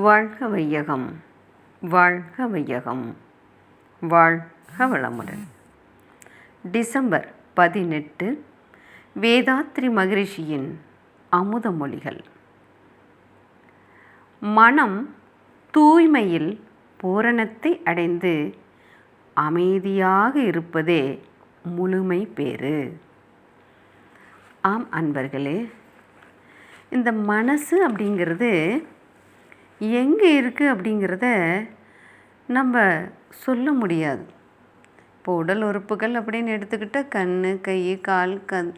வாழ்க வையகம் வாழ்க வையகம் வாழ்க வளமுடன் டிசம்பர் பதினெட்டு வேதாத்ரி மகிழ்ச்சியின் அமுத மொழிகள் மனம் தூய்மையில் பூரணத்தை அடைந்து அமைதியாக இருப்பதே முழுமை பேறு. ஆம் அன்பர்களே இந்த மனசு அப்படிங்கிறது எங்கே இருக்குது அப்படிங்கிறத நம்ம சொல்ல முடியாது. இப்போ உடல் உறுப்புகள் அப்படின்னு எடுத்துக்கிட்டால் கண் கை கால் கண்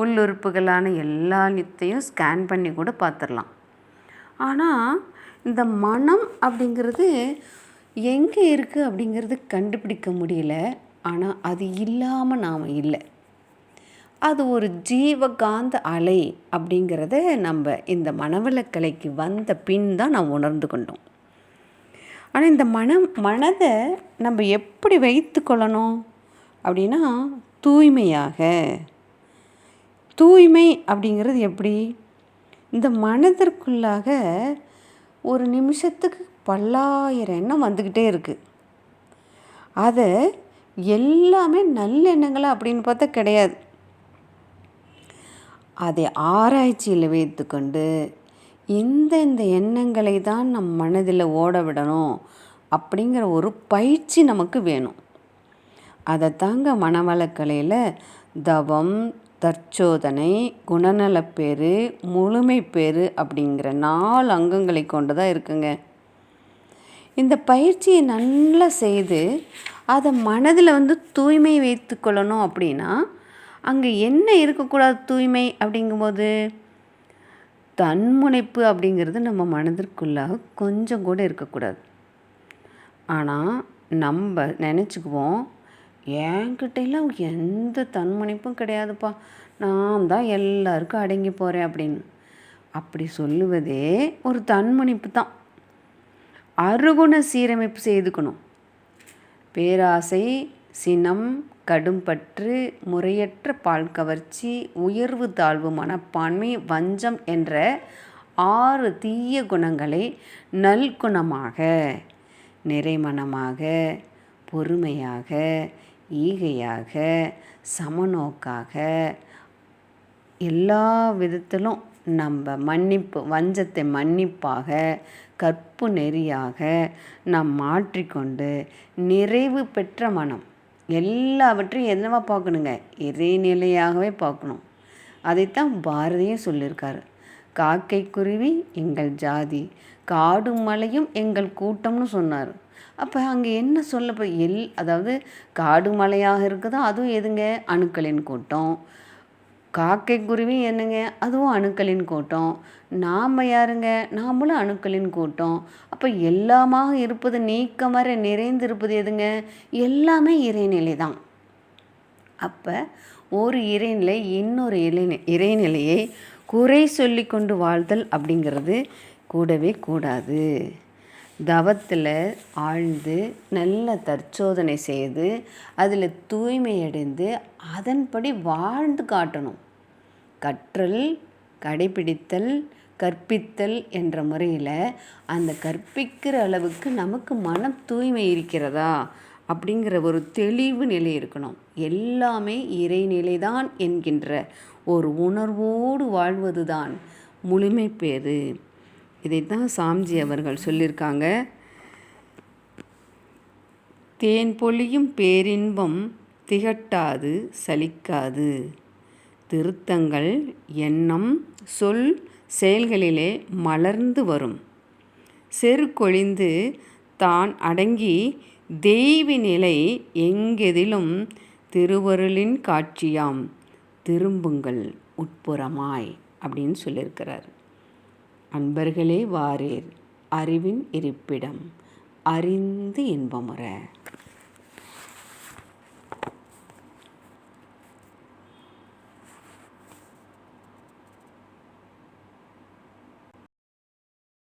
உள்ளுறுப்புகளான எல்லாத்தையும் ஸ்கேன் பண்ணி கூட பார்த்துடலாம். ஆனால் இந்த மனம் அப்படிங்கிறது எங்கே இருக்குது அப்படிங்கிறது கண்டுபிடிக்க முடியல. ஆனால் அது இல்லாமல் நாம் இல்லை. அது ஒரு ஜீவகாந்த அலை அப்படிங்கிறத நம்ம இந்த மனவளக்கலைக்கு வந்த பின் தான் நாம் உணர்ந்து கொண்டோம். ஆனால் இந்த மனம் மனதை நம்ம எப்படி வைத்து கொள்ளணும் அப்படின்னா தூய்மையாக. தூய்மை அப்படிங்கிறது எப்படி? இந்த மனதிற்குள்ளாக ஒரு நிமிஷத்துக்கு பல்லாயிரம் எண்ணம் வந்துக்கிட்டே இருக்குது அதை எல்லாமே நல்லெண்ணங்களா அப்படின்னு பார்த்தா கிடையாது. அதை ஆராய்ச்சியில் வைத்துக்கொண்டு எந்தெந்த எண்ணங்களை தான் நம் மனதில் ஓட விடணும் அப்படிங்கிற ஒரு பயிற்சி நமக்கு வேணும். அதை தாங்க மனவளக்கலையில் தவம் தற்சோதனை குணநலப்பேறு முழுமைப்பேறு அப்படிங்கிற நாலு அங்கங்களை கொண்டு தான் இருக்குங்க. இந்த பயிற்சியை நல்லா செய்து அதை மனதில் வந்து தூய்மை வைத்து கொள்ளணும் அப்படின்னா அங்கே என்ன இருக்கக்கூடாது தூய்மை அப்படிங்கும்போது தன்முனைப்பு அப்படிங்கிறது நம்ம மனதிற்குள்ளாக கொஞ்சம் கூட இருக்கக்கூடாது. ஆனால் நம்ம நினச்சிக்குவோம் என்கிட்டலாம் எந்த தன்முனைப்பும் கிடையாதுப்பா. நான் தான் எல்லாருக்கும் அடங்கி போகிறேன் அப்படின்னு. அப்படி சொல்லுவதே ஒரு தன்முனைப்பு தான். அருகுண சீரமைப்பு செய்துக்கணும். பேராசை சினம் கடும்பற்று முறையற்ற பால் கவர்ச்சி உயர்வு தாழ்வு மனப்பான்மை வஞ்சம் என்ற ஆறு தீய குணங்களை நல்குணமாக நிறைமணமாக பொறுமையாக ஈகையாக சமநோக்காக எல்லா விதத்திலும் நம்ம மன்னிப்பு வஞ்சத்தை மன்னிப்பாக கற்பு நெறியாக நாம் மாற்றிக்கொண்டு நிறைவு பெற்ற மனம். எல்லாவற்றையும் என்னவா பார்க்கணுங்க? இறைநிலையாகவே பார்க்கணும். அதைத்தான் பாரதியும் சொல்லியிருக்காரு. காக்கை குருவி எங்கள் ஜாதி காடு மலையும் எங்கள் கூட்டம்னு சொன்னார். அப்போ அங்கே என்ன சொல்ல எல் அதாவது காடு மலையாக இருக்குதோ அதுவும் எதுங்க? அணுக்களின் கூட்டம் காக்கை குருவி என்னங்க? அதுவும் அணுக்களின் கூட்டம். நாம் யாருங்க? நாமளும் அணுக்களின் கூட்டம். அப்போ எல்லாமாக இருப்பது நீக்கமர நிறைந்திருப்பது எதுங்க? எல்லாமே இறைநிலை தான். அப்போ ஒரு இறைநிலை இன்னொரு இறைநிலை இறைநிலையை குறை சொல்லி கொண்டு வாழ்தல் அப்படிங்கிறது கூடவே கூடாது. தவத்தில் ஆழ்ந்து நல்ல தற்சோதனை செய்து அதில் தூய்மையடைந்து அதன்படி வாழ்ந்து காட்டணும். கற்றல் கடைபிடித்தல் கற்பித்தல் என்ற முறையில் அந்த கற்பிக்கிற அளவுக்கு நமக்கு மன தூய்மை இருக்கிறதா அப்படிங்கிற ஒரு தெளிவு நிலை இருக்கணும். எல்லாமே இறைநிலைதான் என்கின்ற ஒரு உணர்வோடு வாழ்வது தான் முழுமை பேரு இதைத்தான் சாம்ஜி அவர்கள் சொல்லியிருக்காங்க. தேன் பொழியும் பேரின்பம் திகட்டாது சலிக்காது. திருத்தங்கள் எண்ணம் சொல் செயல்களிலே மலர்ந்து வரும். செருக்கொழிந்து தான் அடங்கி தெய்வ நிலை எங்கெதிலும் திருவருளின் காட்சியாம். திரும்புங்கள் உட்புறமாய் அப்படின்னு சொல்லியிருக்கிறார். அன்பர்களே வாரீர் அறிவின் இருப்பிடம். அறிந்து இன்பமுற.